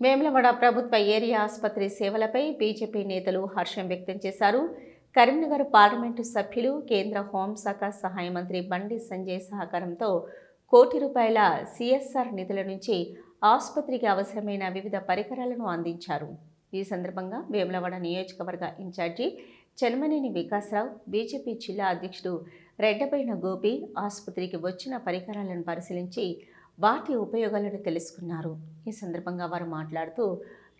వేములవాడ ప్రభుత్వ ఏరియా ఆసుపత్రి సేవలపై బీజేపీ నేతలు హర్షం వ్యక్తం చేశారు. కరీంనగర్ పార్లమెంటు సభ్యులు కేంద్ర హోంశాఖ సహాయ మంత్రి బండి సంజయ్ సహకారంతో కోటి రూపాయల సిఎస్ఆర్ నిధుల నుంచి ఆసుపత్రికి అవసరమైన వివిధ పరికరాలను అందించారు. ఈ సందర్భంగా వేములవాడ నియోజకవర్గ ఇన్ఛార్జి చెన్మనేని వికాసరావు బీజేపీ జిల్లా అధ్యక్షుడు రెడ్డపైన గోపి ఆసుపత్రికి వచ్చిన పరికరాలను పరిశీలించి వాటి ఉపయోగాలను తెలుసుకున్నారు. ఈ సందర్భంగా వారు మాట్లాడుతూ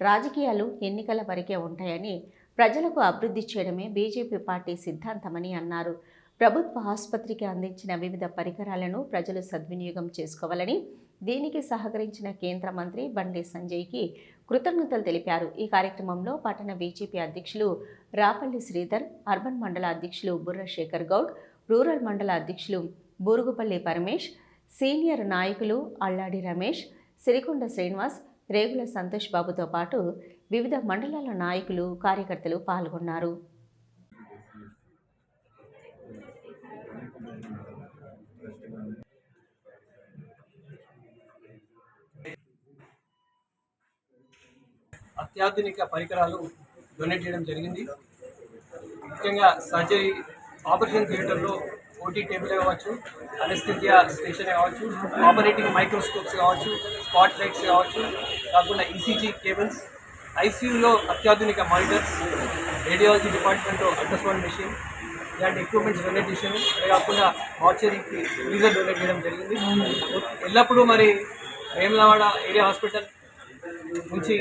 రాజకీయాలు ఎన్నికల వరకే ఉంటాయని ప్రజలకు అభివృద్ధి చేయడమే బీజేపీ పార్టీ సిద్ధాంతమని అన్నారు. ప్రభుత్వ ఆసుపత్రికి అందించిన వివిధ పరికరాలను ప్రజలు సద్వినియోగం చేసుకోవాలని దీనికి సహకరించిన కేంద్ర మంత్రి బండి సంజయ్కి కృతజ్ఞతలు తెలిపారు. ఈ కార్యక్రమంలో పట్టణ బీజేపీ అధ్యక్షులు రాపల్లి శ్రీధర్ అర్బన్ మండల అధ్యక్షులు బుర్ర శేఖర్ గౌడ్ రూరల్ మండల అధ్యక్షులు బూరుగుపల్లి పరమేష్ సీనియర్ నాయకులు అల్లాడి రమేష్ సిరికొండ శ్రీనివాస్ రేగుల సంతోష్ బాబుతో పాటు వివిధ మండలాల నాయకులు కార్యకర్తలు పాల్గొన్నారు. అత్యాధునిక పరికరాలు డొనేట్ చేయడం జరిగింది. ముఖ్యంగా సర్జరీ ఆపరేషన్ థియేటర్లో ఓటీ టేబుల్ కావచ్చు అనస్థిజియా స్టేషన్ కావచ్చు ఆపరేటింగ్ మైక్రోస్కోప్స్ కావచ్చు స్పాట్ లైట్స్ కావచ్చు కాకుండా ఈసీజీ కేబుల్స్ ఐసీయూలో అత్యాధునిక మానిటర్స్ రేడియాలజీ డిపార్ట్మెంట్లో అల్ట్రాసౌండ్ మెషిన్ ఇలాంటి ఎక్విప్మెంట్స్ డొనేట్ చేశాను అదే కాకుండా మార్చరీకి ఫ్రీజర్ డొనేట్ చేయడం జరిగింది. ఎల్లప్పుడూ మరి వేములవాడ ఏరియా హాస్పిటల్ నుంచి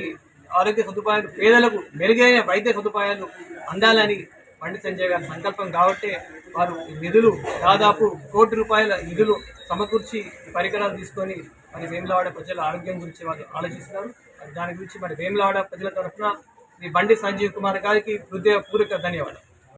ఆరోగ్య సదుపాయాలు పేదలకు మెరుగైన వైద్య సదుపాయాలు అందాలని బండి సంజయ్ గారి సంకల్పం కాబట్టి వారు నిధులు దాదాపు కోటి రూపాయల నిధులు సమకూర్చి ఈ పరికరాలు తీసుకొని మరి వేములవాడ ప్రజల ఆరోగ్యం గురించి వాళ్ళు ఆలోచిస్తున్నారు. దాని గురించి మరి వేములవాడ ప్రజల తరఫున ఈ బండి సంజీవ్ కుమార్ గారికి హృదయపూర్వక ధన్యవాదాలు.